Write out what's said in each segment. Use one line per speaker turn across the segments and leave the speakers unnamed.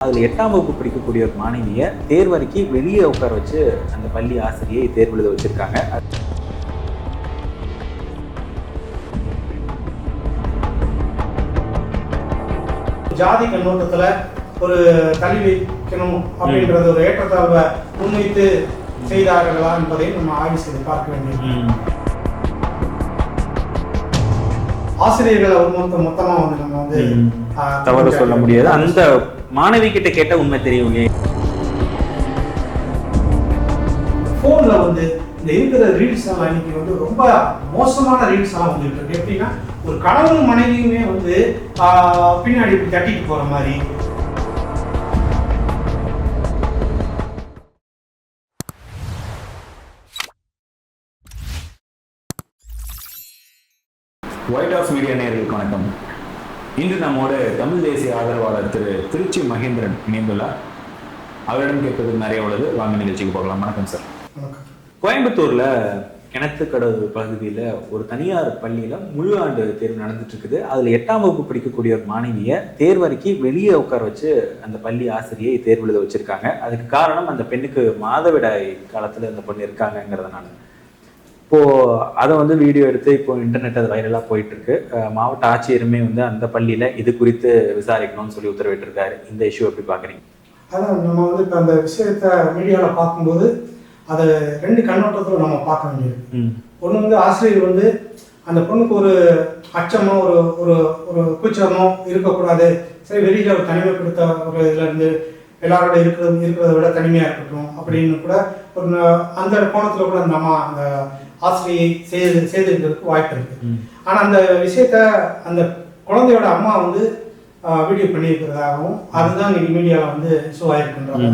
அதில் எட்டாம் வகுப்பு படிக்கக்கூடிய ஒரு மாணவியை தேர்வறைக்கு வெளியே உட்கார வச்சு அந்த பள்ளி ஆசிரியை தேர்வு எழுத வச்சிருக்காங்க.
ஜாதி கண்ணோட்டத்துல ஒரு தள்ளி வைக்கணும் அப்படின்றது ஒரு ஏற்றத்தாழ்வை முன்வைத்து செய்தார்களா என்பதை நம்ம ஆய்வு செய்து பார்க்க வேண்டியது. ஆசிரியர்களை மொத்த மொத்தமா வந்து நம்ம வந்து
தவறு சொல்ல முடியாது. அந்த மாணவி கிட்ட கேட்ட உண்மை தெரியும் இல்லையா?
போன்ல வந்து இந்த இருக்கிற ரீல்ஸ் எல்லாம் இன்னைக்கு வந்து ரொம்ப மோசமான ரீல்ஸ் எல்லாம் வந்துட்டு இருக்கு. எப்படின்னா ஒரு கணவனும் மனைவியுமே வந்து பின்னாடி தட்டிட்டு போற மாதிரி
மீடியா நேயர்களுக்கு வணக்கம். இன்று நம்மோடு தமிழ் தேசிய ஆதரவாளர் திரு திருச்சி மகேந்திரன் இணைந்துள்ளார். அவரிடம் கேட்பது நிறைய உள்ளது. வாங்க நிகழ்ச்சிக்கு போகலாம். வணக்கம் சார். கோயம்புத்தூர்ல கிணத்துக்கடவு பகுதியில ஒரு தனியார் பள்ளியில முழு ஆண்டு தேர்வு நடந்துட்டு இருக்குது அதுல எட்டாம் வகுப்பு படிக்கக்கூடிய ஒரு மாணவியை தேர்வறைக்கு வெளியே உட்கார வச்சு அந்த பள்ளி ஆசிரியை தேர்வு எழுத வச்சிருக்காங்க. அதுக்கு காரணம் அந்த பெண்ணுக்கு மாதவிடாய் காலத்துல அந்த பொண்ணு இருக்காங்கங்கிறதுனால. இப்போ அதை வந்து வீடியோ எடுத்து இப்போ இன்டர்நெட் அது வைரலாக போயிட்டு இருக்கு அஹ் மாவட்ட ஆட்சியருமே வந்து அந்த பள்ளியில இது குறித்து விசாரிக்கணும்னு சொல்லி உத்தரவிட்டிருக்காரு. இந்த இஷ்யூ எப்படி பாக்குறீங்க?
அதான் நம்ம வந்து இப்போ அந்த விஷயத்த மீடியாவில் பார்க்கும்போது அதை ரெண்டு கண்ணோட்டத்தில் நம்ம பார்க்க வேண்டியது. ஒன்று வந்து ஆசிரியர் வந்து அந்த பொண்ணுக்கு ஒரு அச்சமோ ஒரு ஒரு ஒரு கூச்சமோ இருக்கக்கூடாது. சரி வெளியில் ஒரு தனிமைப்படுத்த ஒரு இதுல இருந்து எல்லாரோட இருக்கிறது இருக்கிறத விட தனிமையாக இருக்கட்டும் அப்படின்னு கூட ஒரு அந்த கோணத்தில் கூட அந்த அம்மா அந்த ஆசிரியை செய்து செய்திருக்கிறதுக்கு வாய்ப்பு இருக்கு.
ம்.
ஆனால் அந்த விஷயத்த அந்த குழந்தையோட அம்மா வந்து வீடியோ பண்ணியிருக்கிறதாகவும் அதுதான் இன்னைக்கு மீடியாவில் வந்து இஷ்யூ ஆயிருக்குன்றாங்க.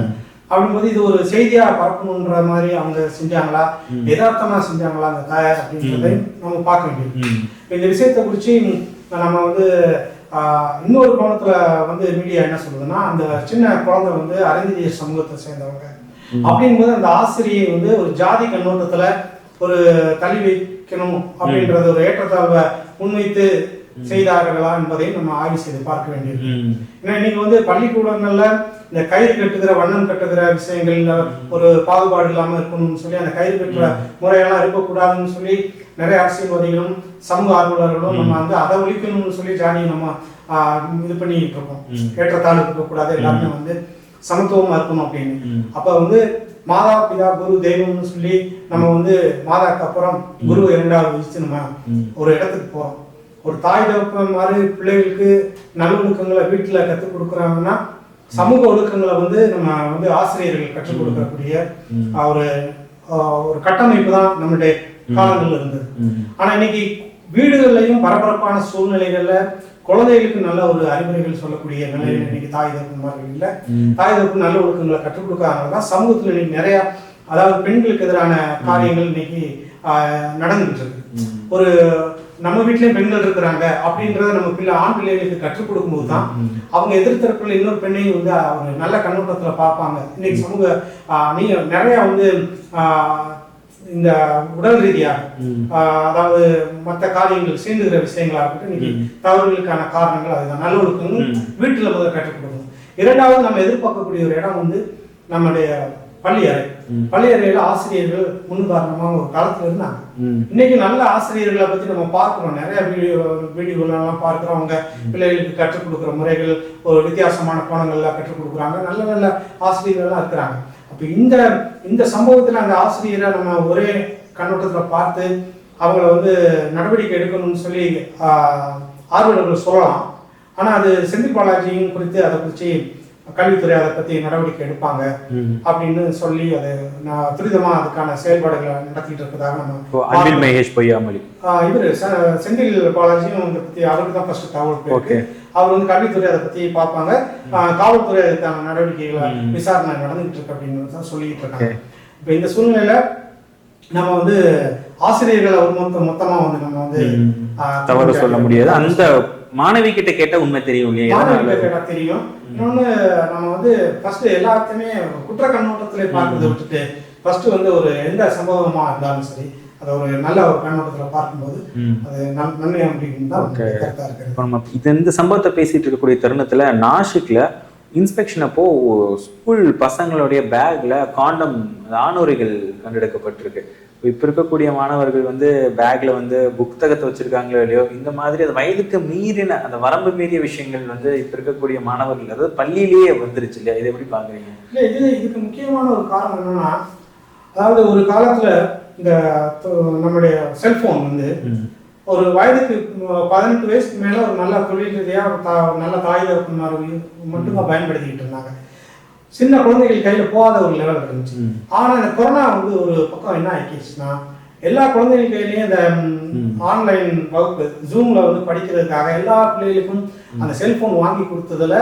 அப்படிங்கும்போது இது ஒரு செய்தியா பரப்பணுன்ற மாதிரி அவங்க செஞ்சாங்களா? யதார்த்தமா செஞ்சாங்களா அந்த தாயார் அப்படின்றதை நம்ம பார்க்க வேண்டியது
ம்.
இந்த விஷயத்தை குறித்து நம்ம வந்து இன்னொரு கோணத்துல வந்து மீடியா என்ன சொல்லுதுன்னா அந்த சின்ன குழந்தை வந்து அறிந்திய சமூகத்தை சேர்ந்தவங்க. அப்படிங்கும்போது அந்த ஆசிரியை வந்து ஒரு ஜாதி கண்ணோட்டத்துல ஒரு தள்ளி வைக்கணும் அப்படின்றது ஒரு ஏற்றத்தாழ்வை முன்வைத்து செய்தார்களா என்பதை நம்ம ஆய்வு செய்து பார்க்க வேண்டியது ஏன்னா இன்னைக்கு வந்து பள்ளிக்கூடங்கள்ல இந்த கயிறு கட்டுகிற வண்ணம் கட்டுகிற விஷயங்கள்ல ஒரு பாகுபாடு இல்லாம இருக்கணும்னு சொல்லி அந்த கயிறு கட்டுற முறையெல்லாம் இருக்கக்கூடாதுன்னு சொல்லி நிறைய அரசியல்வாதிகளும் சமூக ஆர்வலர்களும் நம்ம வந்து அதை ஒழிக்கணும்னு சொல்லி ஜாதியை நம்ம ஆஹ், இது பண்ணிட்டு இருக்கோம்.
ம்.
ஏற்றத்தாழ்வு இருக்கக்கூடாது எல்லாருமே வந்து சமத்துவமா இருக்கணும் அப்படின்னு. அப்ப வந்து மாதா பிதா குரு தெய்வம்னு சொல்லி நம்ம வந்து மாதாக்கு அப்புறம் குரு இரண்டாவது வச்சு நம்ம. ஒரு இடத்துக்கு போறோம். ஒரு தாய் தகப்பன் மாதிரி பிள்ளைகளுக்கு நல்லொழுக்கங்களை வீட்டுல கற்றுக் கொடுக்குறாங்கன்னா சமூக ஒழுக்கங்களை வந்து நம்ம வந்து ஆசிரியர்கள் கற்றுக் கொடுக்கக்கூடிய ஒரு ஒரு கட்டமைப்பு தான் நம்மளுடைய காலங்கள்ல இருந்தது.
ம்.
ஆனா இன்னைக்கு வீடுகள்லையும் பரபரப்பான சூழ்நிலைகள்ல குழந்தைகளுக்கு நல்ல ஒரு அறிவுரைகள் சொல்லக்கூடிய நிலையில் இன்னைக்கு தாய் தகப்பன்மார்கள் இல்ல.
ம்.
தாய் தகப்பன் நல்ல ஒழுக்கங்களை கற்றுக் கொடுக்காதனால தான் சமூகத்துல இன்னைக்கு நிறைய அதாவது பெண்களுக்கு எதிரான காரியங்கள் இன்னைக்கு ஆஹ், நடந்துகிட்டு இருக்கு. ஒரு நம்ம வீட்லயும் பெண்கள் இருக்கிறாங்க அப்படின்றத நம்ம பிள்ளை ஆண் பிள்ளைகளுக்கு கற்றுக் கொடுக்கும்போது தான். அவங்க எதிர்த்தரப்புல இன்னொரு பெண்ணையும் வந்து ஒரு நல்ல கண்ணோட்டத்துல பார்ப்பாங்க. இன்னைக்கு சமூக நீங்க நிறைய வந்து ஆஹ், இந்த உடல் ரீதியாக அதாவது மற்ற காரியங்கள் சேர்ந்துகிற விஷயங்களா இருக்கட்டும் இன்னைக்கு தவறுகளுக்கான காரணங்கள் அதுதான். நல்ல ஒழுக்கங்கள். வீட்டுல முதல்ல கற்றுக் கொடுக்கணும் இரண்டாவது நம்ம எதிர்பார்க்கக்கூடிய ஒரு இடம் வந்து நம்முடைய பள்ளி அறை. பள்ளி அறையில ஆசிரியர்கள் முன்னுதாரணமா ஒரு காலத்துல இருந்தாங்க. இன்னைக்கு நல்ல ஆசிரியர்களை பத்தி நம்ம பார்க்கிறோம். நிறைய வீடியோ வீடியோலாம் பார்க்கிறோம். அவங்க பிள்ளைகளுக்கு கற்றுக் கொடுக்குற முறைகள் ஒரு வித்தியாசமான கோணங்கள்ல கற்றுக் கொடுக்குறாங்க. நல்ல நல்ல ஆசிரியர்கள்லாம் இருக்கிறாங்க. அப்போ இந்த இந்த சம்பவத்தில் அந்த ஆசிரியரை நம்ம ஒரே கண்ணோட்டத்தில் பார்த்து அவங்கள வந்து நடவடிக்கை எடுக்கணும்னு சொல்லி ஆர்வலர்கள் சொல்லலாம். ஆனால் அது செந்தில் பாலாஜியும் குறித்து அதை குறித்து கல்வித்துறை அதை பத்தி நடவடிக்கை எடுப்பாங்க அப்படின்னு சொல்லி அதை நான் துரிதமா அதுக்கான செயல்பாடுகளை நடத்திட்டு இருக்கதாக நம்ம
அன்பில் மகேஷ் பொய்யாமொழி.
இவரு செந்தில் பாலாஜியும் இதை பத்தி அவருக்கு தான் ஃபர்ஸ்ட் தகவல் அவர் வந்து கல்வித்துறை அதை பத்தி பார்ப்பாங்க. காவல்துறை அதுக்கான நடவடிக்கைகளை விசாரணை நடந்துகிட்டு இருக்கு அப்படின்னு தான் சொல்லிட்டு இருக்காங்க. இப்போ இந்த சூழ்நிலையில நம்ம வந்து ஆசிரியர்களை ஒரு மொத்த மொத்தமா வந்து நம்ம வந்து
தவறு சொல்ல முடியாது. அந்த மாணவி கிட்ட கேட்ட உண்மை தெரியும் இல்லையா?
கேட்டா தெரியும். இன்னொன்னு நம்ம வந்து ஃபர்ஸ்ட் எல்லாத்தையுமே குற்ற கண்ணோட்டத்திலே பார்க்கறதை விட்டுட்டு ஃபர்ஸ்ட் வந்து ஒரு எந்த சம்பவமா இருந்தாலும் சரி அதை ஒரு நல்ல ஒரு கண்ணோட்டத்துல பார்க்கும்போது. அது நன்மை அப்படின்னு தான்
இது இந்த சம்பவத்தை பேசிட்டு இருக்கக்கூடிய தருணத்துல நாசிக்ல இன்ஸ்பெக்ஷன் அப்போ ஸ்கூல் பசங்களுடைய பேக்ல காண்டம் ஆணுரைகள் கண்டெடுக்கப்பட்டிருக்கு. இப்போ இருக்கக்கூடிய மாணவர்கள் வந்து பேக்ல வந்து புத்தகத்தை வச்சிருக்காங்களோ இல்லையோ இந்த மாதிரி அது வயதுக்கு மீறின அந்த வரம்பு மீறிய விஷயங்கள் வந்து இப்ப இருக்கக்கூடிய மாணவர்கள் அதாவது பள்ளியிலேயே வந்துருச்சு இல்லையா? இதை எப்படி பாக்குறீங்க?
இல்லை இது இதுக்கு முக்கியமான ஒரு காரணம் என்னன்னா அதாவது ஒரு காலத்துல இந்த நம்முடைய செல்போன் வந்து ஒரு வயதுக்கு பதினெட்டு வயசுக்கு மேல ஒரு நல்ல தொழில் ரீதியா ஒரு தா- நல்ல தாய் மட்டும்தான் பயன்படுத்திக்கிட்டு இருந்தாங்க. சின்ன குழந்தைகள் கையில போகாத ஒரு லெவல் இருந்துச்சு.
ம்.
ஆனா இந்த கொரோனா வந்து ஒரு பக்கம் என்ன ஆக்கிடுச்சுன்னா எல்லா குழந்தைகள் கையிலயும் இந்த. ஆன்லைன் வகுப்பு ஜூம்ல வந்து படிக்கிறதுக்காக எல்லா பிள்ளைகளுக்கும் அந்த செல்போன் வாங்கி கொடுத்ததுல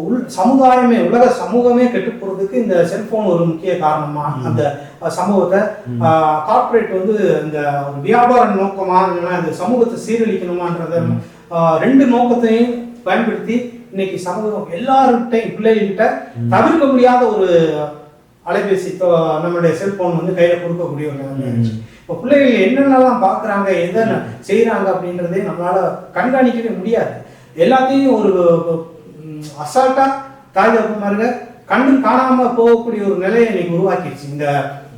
உள் சமுதாயமே உலக சமூகமே கெட்டு போறதுக்கு இந்த செல்போன் ஒரு முக்கிய காரணமா அந்த சமூகத்தை கார்ப்பரேட் வந்து இந்த வியாபார நோக்கமா இந்த சமூகத்தை சீரழிக்கணுமான்றத ரெண்டு நோக்கத்தையும் பயன்படுத்தி இன்னைக்கு சமூகம் எல்லார்கிட்டையும் பிள்ளைகிட்ட தவிர்க்க முடியாத ஒரு அலைபேசி தொ- நம்மளுடைய செல்போன் வந்து கையில கொடுக்கக்கூடிய ஒரு நிலைமை. இப்போ பிள்ளைகள் என்னென்னலாம் பார்க்குறாங்க எதை செய்கிறாங்க அப்படின்றதே நம்மளால கண்காணிக்கவே முடியாது. எல்லாத்தையும் ஒரு அசால்ட்டா தாய் தகப்பன்மாருங்க கண்டு காணாம போகக்கூடிய ஒரு நிலையை இன்னைக்கு உருவாக்கிடுச்சு. இந்த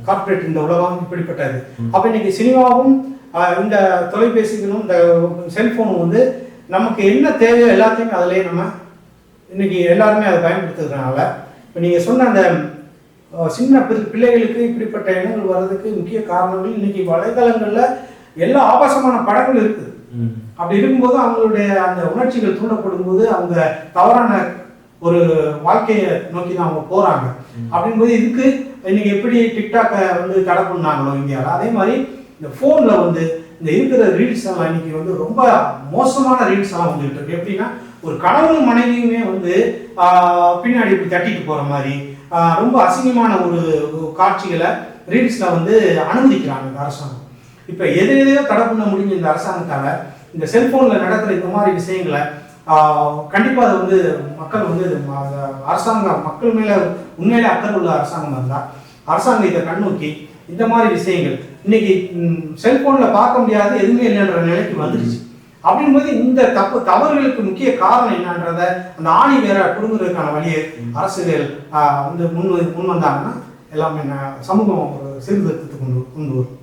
கார்ப்பரேட் இந்த உலகம் இப்படிப்பட்டது. அப்ப இன்னைக்கு சினிமாவும் இந்த தொலைபேசிகளும் இந்த செல்போனும் வந்து நமக்கு என்ன தேவையோ எல்லாத்தையுமே அதிலேயே நம்ம இன்னைக்கு எல்லாருமே அதை பயன்படுத்துறதுனால இப்போ நீங்க சொன்ன அந்த சின்ன பிள்ளை- பிள்ளைகளுக்கு இப்படிப்பட்ட எண்ணங்கள் வர்றதுக்கு முக்கிய காரணங்கள் இன்னைக்கு வலைதளங்கள்ல எல்லா ஆபாசமான படங்கள் இருக்குது. அப்படி இருக்கும்போது அவங்களுடைய அந்த உணர்ச்சிகள் தூண்டப்படும் போது அவங்க தவறான ஒரு வாழ்க்கையை நோக்கி தான் அவங்க போறாங்க. அப்படிங்கும்போது இதுக்கு இன்னைக்கு எப்படி டிக்டாக்கை வந்து தடை பண்ணாங்களோ இந்தியாவில் அதே மாதிரி இந்த ஃபோன்ல வந்து இந்த இருக்கிற ரீல்ஸ் எல்லாம் இன்னைக்கு வந்து ரொம்ப மோசமான ரீல்ஸ் எல்லாம் வந்துட்டு இருக்கு. எப்படின்னா ஒரு கணவனும் மனைவியுமே வந்து பின்னாடி இப்படி தட்டிட்டு போற மாதிரி ரொம்ப அசிங்கமான ஒரு காட்சிகளை ரீல்ஸ்ல வந்து அனுமதிக்கிறாங்க இந்த அரசாங்கம். இப்ப எது எதையோ தடை பண்ண முடியும் இந்த அரசாங்கத்தால. இந்த செல்போன்ல நடக்கிற இந்த மாதிரி விஷயங்களை கண்டிப்பாக கண்டிப்பா அதை வந்து மக்கள் வந்து அரசாங்கம் மக்கள் மேல உண்மையிலே அக்கறை உள்ள அரசாங்கம் இருந்தா அரசாங்கம் இதை கண்ணோக்கி இந்த மாதிரி விஷயங்கள். இன்னைக்கு ம், செல்போன்ல பார்க்க முடியாது எதுவுமே இல்லைன்ற நிலைக்கு வந்துருச்சு. அப்படிங்கும்போது இந்த தப்பு தவறுகளுக்கு முக்கிய காரணம் என்னன்றத அந்த ஆணி வேற கொடுங்கிறதுக்கான வழியை அரசுகள் வந்து முன் முன் வந்தாங்கன்னா எல்லாமே சமூகம் ஒரு சீர்திருத்தத்துக்கு கொண்டு கொண்டு வரும்.